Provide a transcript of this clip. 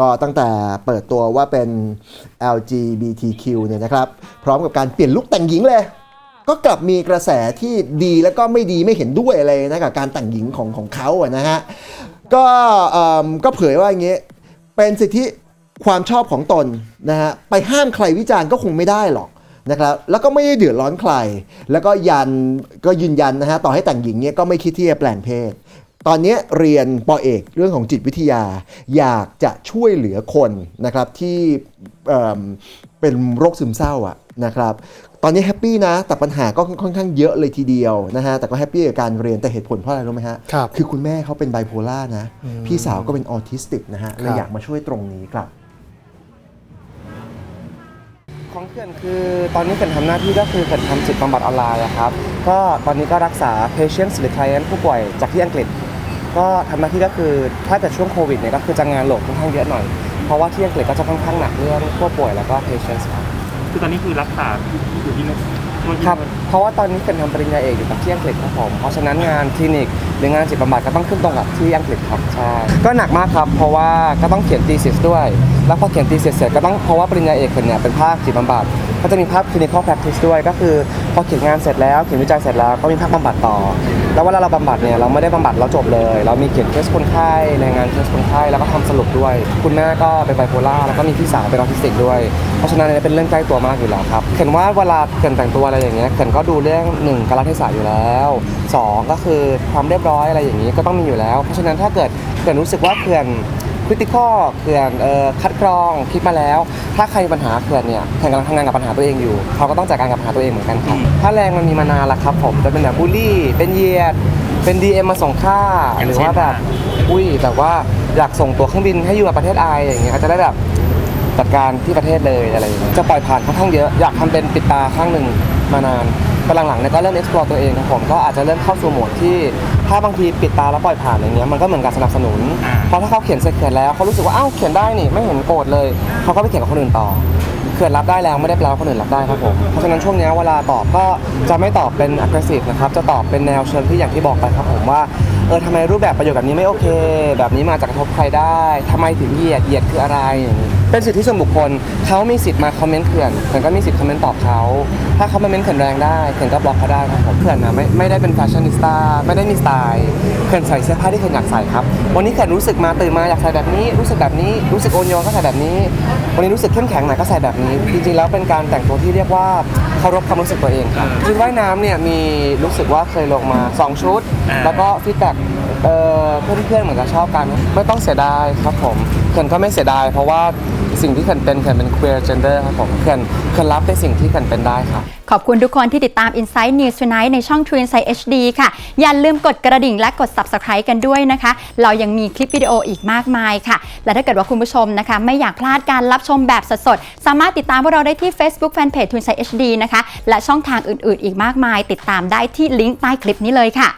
ก็ตั้งแต่เปิดตัวว่าเป็น LGBTQ เนี่ยนะครับ พร้อมกับการเปลี่ยนลุคแต่งหญิงเลย ก็กลับมีกระแสที่ดีแล้วก็ไม่ดีไม่เห็นด้วยอะไรนะกับการแต่งหญิงของของเขาอะนะฮะก็เอิ่มก็เผยว่าอย่างนี้ เป็นสิทธิความชอบของตนนะฮะไปห้ามใครวิจารณ์ก็คงไม่ได้หรอกนะครับแล้วก็ไม่ได้เดือดร้อนใคร แล้วก็ยันก็ยืนยันนะฮะต่อให้แต่งหญิงเนี่ยก็ไม่คิดที่จะแปลงเพศ ตอนนี้เรียนปอเอกเรื่องของจิตวิทยา อยากจะช่วยเหลือคนนะครับที่เอิ่มเป็นโรคซึมเศร้าอะนะครับตอนนี้แฮปปี้นะ แต่ปัญหาก็ค่อนข้างเยอะเลยทีเดียวนะฮะแต่ก็แฮปปี้กับการเรียนแต่เหตุผลเพราะอะไรรู้ไหมฮะครับคือคุณแม่เขาเป็นไบโพล่านะ พี่สาวก็เป็นออทิสติกนะฮะเลยครับอยากมาช่วยตรงนี้ครับของเขื่อนคือตอนนี้เขื่อนทำหน้าที่ก็คือเขื่อนทำจิตบำบัดออนไลน์อะครับ ก็ตอนนี้ก็รักษา patient หรือ client ผู้ป่วยจากที่อังกฤษ ก็ทำหน้าที่ก็คือถ้าเกิดช่วงโควิดเนี่ยก็คือจะงานโหลดค่อนข้างเยอะหน่อย เพราะว่าที่อังกฤษก็จะค่อนข้างหนักเรื่องผู้ป่วยแล้วก็ patient ครับ คือตอนนี้คือรักษาอยู่ที่นู่นที่นู่น ครับเพราะว่าตอนนี้เป็นทำปริญญาเอกอยู่กับที่อังกฤษครับผมเพราะฉะนั้นงานคลินิกหรืองานจิตบำบัดก็ต้องขึ้นตรงกับที่อังกฤษครับใช่ก็หนักมากครับ เพราะว่าก็ต้องเขียน thesis ด้วย แล้วพอเขียน thesis เสร็จก็ต้องเพราะว่าปริญญาเอกเนี่ยเป็นภาคจิตบำบัดก็จะมีภาค clinical practice ด้วย ก็คือพอเขียนงานเสร็จแล้วเขียนวิจัยเสร็จแล้วก็มีภาคบำบัดต่อ แล้วเวลาเราบำบัดเนี่ยเราไม่ได้บำบัดแล้วจบเลย เรามีเขียนเคสคนไข้รายงานเคสคนไข้แล้วก็ทำสรุปด้วย คุณแม่ก็เป็นไบโพล่าแล้วก็มีพี่สาวเป็นออทิสติกด้วย เพราะฉะนั้นเนี่ยเป็นเรื่องใกล้ตัวมากอยู่แล้วครับเห็นว่าเวลาเกินแต่งตัวอะไรอย่างเงี้ยเกินก็ดูเรื่องหนึ่งกาลเทศะอยู่แล้วสองก็คือความเรียบร้อยอะไรอย่างนี้ก็ต้องมีอยู่แล้ว เพราะฉะนั้นถ้าเกิดเกินรู้สึกว่าเขื่อนพฤติข้อเขื่อนเอ่อคัดกรองคิดมาแล้ว ถ้าใครมีปัญหาเขื่อนเนี่ยเขื่อนกำลังทำงานกับปัญหาตัวเองอยู่ เขาก็ต้องจัดการกับปัญหาตัวเองเหมือนกันครับถ้าแรงมันมีมานานแล้วครับผมจะเป็นแบบบูลลี่ เป็นเหยียด เป็น DM มาส่งค่า หรือว่าแบบอุ้ยแบบว่าอยากส่งตัวเครื่องบินให้อยู่กับประเทศไออย่างเงี้ยอาจจะได้แบบจัดการที่ประเทศเลยอะไรอย่างเงี้ยจะปล่อยผ่านค่อนข้างเยอะอยากทำเป็นปิดตาข้างหนึ่ง มานานแต่หลังๆเนี่ยก็เริ่ม explore ตัวเองครับผมก็อาจจะเริ่มเข้าสู่โหมดที่ ถ้าบางทีปิดตาแล้วปล่อยผ่านอย่างเงี้ยมันก็เหมือนการสนับสนุน เพราะถ้าเขาเขียนเสร็จเขียนแล้วเขารู้สึกว่าอ้าวเขียนได้นี่ไม่เห็นโกรธเลยเขาก็ไปเขียนกับคนอื่นต่อเขื่อนรับได้แล้วไม่ได้แปลว่าคนอื่นรับได้ครับผม เพราะฉะนั้นช่วงเนี้ยเวลาตอบก็จะไม่ตอบเป็น aggressive นะครับ จะตอบเป็นแนวเชิงที่อย่างที่บอกไปครับผมว่า เออทำไมรูปแบบประโยคแบบนี้ไม่โอเค แบบนี้มาจากกระทบใครได้ทำไมถึงเหยียด เหยียดคืออะไรอย่างนี้เป็นสิทธิส่วนบุคคล เขามีสิทธิ์มาคอมเมนต์เขื่อนเขื่อนก็มีสิทธิ์คอมเมนต์ตอบเขา ถ้าเขามาเมนต์เขื่อนแรงได้เขื่อนก็บล็อกเขาได้ครับผมเขื่อนนะไม่ไม่ได้เป็นแฟชั่นนิสต้าไม่ได้มีสไตล์เขื่อนใส่เสื้อผ้าที่เขื่อนอยากใส่ครับ วันนี้เขื่อนรู้สึกมาตื่นมาอยากใส่แบบนี้ รู้สึกแบบนี้ รู้สึกโอนโยนก็ใส่แบบนี้ วันนี้รู้สึกเข้มแข็งหน่อยก็ใส่แบบนี้ จริงๆแล้วเป็นการแต่งตัวที่เรียกว่าเคารพความรู้สึกตัวเองครับชุดว่ายน้ำเนี่ยมีรู้สึกว่าเคยลงมาสองชุด แล้วก็ฟีดแบ็ก เอ่อเพื่อนๆเหมือนจะชอบกัน ไม่ต้องเสียดายครับผมเขื่อนก็ไม่เสียดาย เพราะว่าสิ่งที่เขื่อนเป็นเขื่อนเป็น queer gender ครับผมเขื่อนเขื่อนรับในสิ่งที่เขื่อนเป็นได้ครับ ขอบคุณทุกคนที่ติดตาม Insight News Tonight ในช่อง True Insight HD ค่ะ อย่าลืมกดกระดิ่งและกด Subscribe กันด้วยนะคะ เรายังมีคลิปวิดีโออีกมากมายค่ะ และถ้าเกิดว่าคุณผู้ชมนะคะ ไม่อยากพลาดการรับชมแบบสดๆ สามารถติดตามพวกเราได้ที่ Facebook Fanpage True Insight HD นะคะ และช่องทางอื่นๆ อีกมากมาย ติดตามได้ที่ลิงก์ใต้คลิปนี้เลยค่ะ